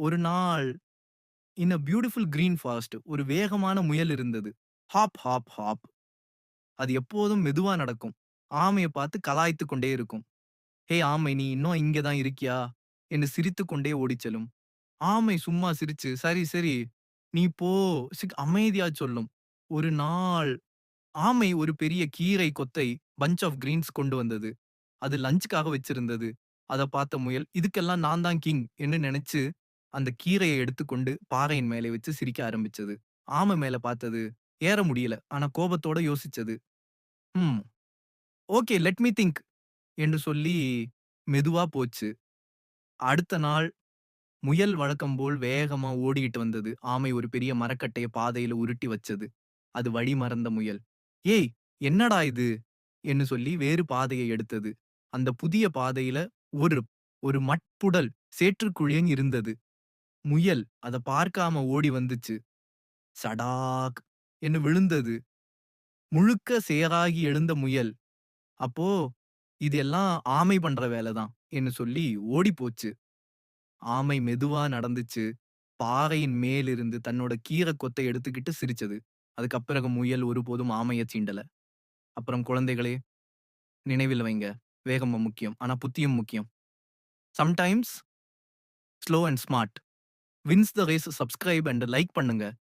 ஒரு நாள் in a beautiful green forest ஒரு வேகமான முயல் இருந்தது. Hop, hop, hop. அது எப்போதும் மெதுவா நடக்கும். ஆமைய பார்த்து கலாய்த்துக் கொண்டே இருக்கும். "ஹே ஆமை நீ இன்னும் இங்க தான் இருக்கியா?" என்று சிரித்துக் கொண்டே ஓடிச்செல்லும் ஆமை சும்மா சிரிச்சு, "சரி, சரி நீ போ" சிக் அமைதியா சொல்லும். ஒரு நாள் ஆமை ஒரு பெரிய கீரை கொத்தை பஞ்ச் ஆஃப் கிரீன்ஸ் கொண்டு வந்தது. அது லஞ்சுக்காக வச்சிருந்தது. அத பார்த்த முயல், "இதுக்கெல்லாம் நான் தான் கிங்" என்று நினைச்சு அந்த கீரையை எடுத்துக்கொண்டு பாறையின் மேலே வச்சு சிரிக்க ஆரம்பிச்சது. ஆமை மேல பார்த்தது. ஏற முடியல. ஆனா கோபத்தோட யோசிச்சது. "ம். ஓகே லெட் மீ திங்க்" என்று சொல்லி மெதுவா போச்சு. அடுத்த நாள் முயல் வழக்கம் போல் வேகமா ஓடிட்டு வந்தது. ஆமை ஒரு பெரிய மரக்கட்டைய பாதையில உருட்டி வச்சது. அது வழி மறந்த முயல். "ஏய் என்னடா இது?" என்று சொல்லி வேறு பாதையை எடுத்தது. அந்த புதிய பாதையில ஒரு ஒரு மட்புடல் சேற்றுக்குழியன் இருந்தது. முயல் அத பார்க்காம ஓடி வந்துச்சு. சடாக் என்று விழுந்தது. முழுக்க சேராகி எழுந்த முயல், அப்போ இது எல்லாம் ஆமை பண்ற வேலைதான் என்று சொல்லி ஓடிப் போச்சு. ஆமை மெதுவா நடந்துச்சு. பாறையின் மேலிருந்து தன்னோட கீரைக் கொத்தை எடுத்துக்கிட்டு சிரிச்சது. அதுக்கப்புறம் முயல் ஒருபோதும் ஆமைய சீண்டல. அப்புறம் குழந்தைகளே, நினைவில் வைங்க. வேகம் முக்கியம். ஆனா புத்தியும் முக்கியம். Sometimes slow and smart wins the race. Subscribe and like பண்ணுங்க.